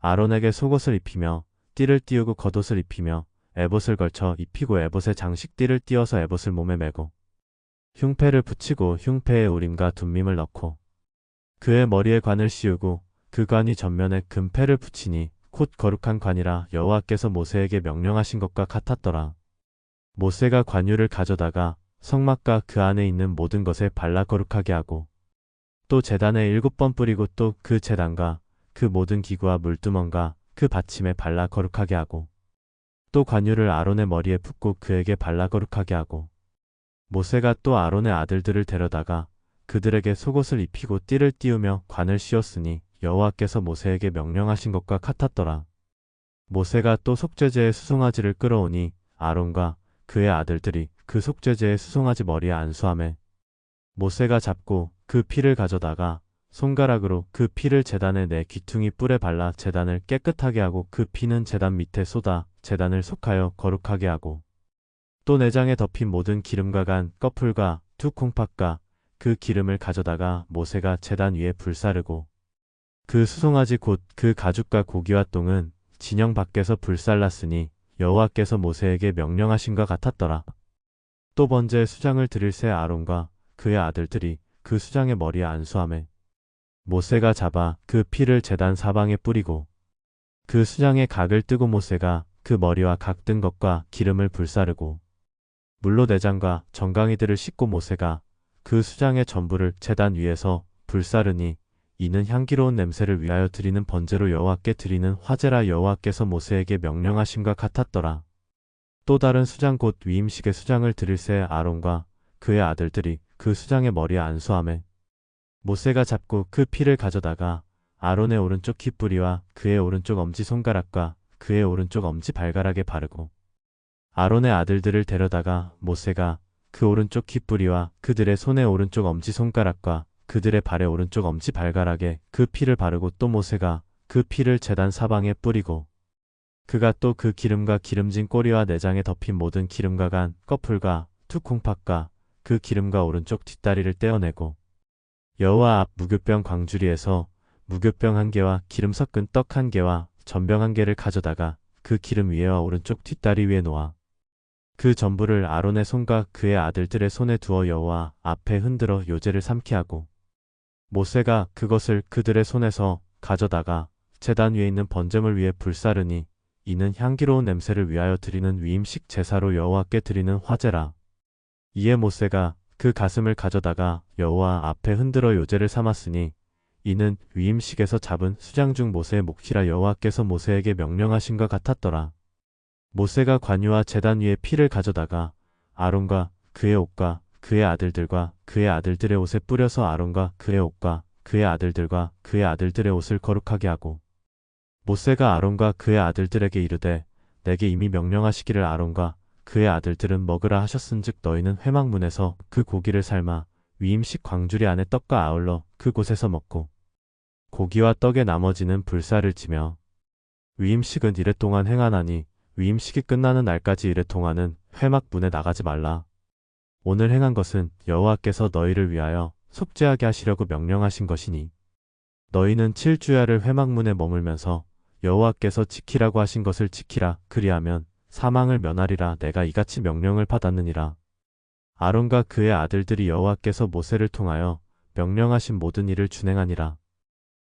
아론에게 속옷을 입히며 띠를 띄우고 겉옷을 입히며 에봇을 걸쳐 입히고 에봇에 장식띠를 띄어서 에봇을 몸에 메고 흉패를 붙이고 흉패에 우림과 둠밈을 넣고 그의 머리에 관을 씌우고 그 관이 전면에 금패를 붙이니 곧 거룩한 관이라 여호와께서 모세에게 명령하신 것과 같았더라. 모세가 관유를 가져다가 성막과 그 안에 있는 모든 것에 발라 거룩하게 하고 또 재단에 일곱 번 뿌리고 또 그 재단과 그 모든 기구와 물두멍과 그 받침에 발라 거룩하게 하고 또 관유를 아론의 머리에 붓고 그에게 발라 거룩하게 하고 모세가 또 아론의 아들들을 데려다가 그들에게 속옷을 입히고 띠를 띄우며 관을 씌웠으니 여호와께서 모세에게 명령하신 것과 같았더라. 모세가 또 속죄제의 수송아지를 끌어오니 아론과 그의 아들들이 그 속죄제의 수송아지 머리에 안수함에 모세가 잡고 그 피를 가져다가 손가락으로 그 피를 제단의 내 귀퉁이 뿔에 발라 제단을 깨끗하게 하고 그 피는 제단 밑에 쏟아 제단을 속하여 거룩하게 하고 또 내장에 덮인 모든 기름과 간 꺼풀과 두 콩팥과 그 기름을 가져다가 모세가 제단 위에 불사르고 그 수송아지 곧 그 가죽과 고기와 똥은 진영 밖에서 불살랐으니 여호와께서 모세에게 명령하신 것 같았더라. 또 번제 수장을 드릴 새 아론과 그의 아들들이 그 수장의 머리에 안수함에 모세가 잡아 그 피를 제단 사방에 뿌리고 그 수장의 각을 뜨고 모세가 그 머리와 각 뜬 것과 기름을 불사르고 물로 내장과 정강이들을 씻고 모세가 그 수장의 전부를 제단 위에서 불사르니 이는 향기로운 냄새를 위하여 드리는 번제로 여호와께 드리는 화제라 여호와께서 모세에게 명령하심과 같았더라. 또 다른 수장 곧 위임식의 수장을 드릴 새 아론과 그의 아들들이 그 수장의 머리에 안수함에 모세가 잡고 그 피를 가져다가 아론의 오른쪽 깃뿌리와 그의 오른쪽 엄지 손가락과 그의 오른쪽 엄지 발가락에 바르고 아론의 아들들을 데려다가 모세가 그 오른쪽 깃뿌리와 그들의 손의 오른쪽 엄지 손가락과 그들의 발의 오른쪽 엄지 발가락에 그 피를 바르고 또 모세가 그 피를 제단 사방에 뿌리고 그가 또 그 기름과 기름진 꼬리와 내장에 덮인 모든 기름과 간 꺼풀과 투콩팥과 그 기름과 오른쪽 뒷다리를 떼어내고 여호와 앞 무교병 광주리에서 무교병 한 개와 기름 섞은 떡 한 개와 전병 한 개를 가져다가 그 기름 위에와 오른쪽 뒷다리 위에 놓아 그 전부를 아론의 손과 그의 아들들의 손에 두어 여호와 앞에 흔들어 요제를 삼게 하고 모세가 그것을 그들의 손에서 가져다가 제단 위에 있는 번제물 위에 불사르니 이는 향기로운 냄새를 위하여 드리는 위임식 제사로 여호와께 드리는 화제라. 이에 모세가 그 가슴을 가져다가 여호와 앞에 흔들어 요제를 삼았으니 이는 위임식에서 잡은 수장 중 모세의 몫이라 여호와께서 모세에게 명령하신 것 같았더라. 모세가 관유와 제단 위에 피를 가져다가 아론과 그의 옷과 그의 아들들과 그의 아들들의 옷에 뿌려서 아론과 그의 옷과 그의 아들들과 그의 아들들의 옷을 거룩하게 하고 모세가 아론과 그의 아들들에게 이르되 내게 이미 명령하시기를 아론과 그의 아들들은 먹으라 하셨은즉 너희는 회막문에서 그 고기를 삶아 위임식 광주리 안에 떡과 아울러 그곳에서 먹고 고기와 떡의 나머지는 불사를 지며 위임식은 이래 동안 행하나니 위임식이 끝나는 날까지 이래 동안은 회막문에 나가지 말라. 오늘 행한 것은 여호와께서 너희를 위하여 속죄하게 하시려고 명령하신 것이니 너희는 7주야를 회막문에 머물면서 여호와께서 지키라고 하신 것을 지키라 그리하면 사망을 면하리라 내가 이같이 명령을 받았느니라. 아론과 그의 아들들이 여호와께서 모세를 통하여 명령하신 모든 일을 준행하니라.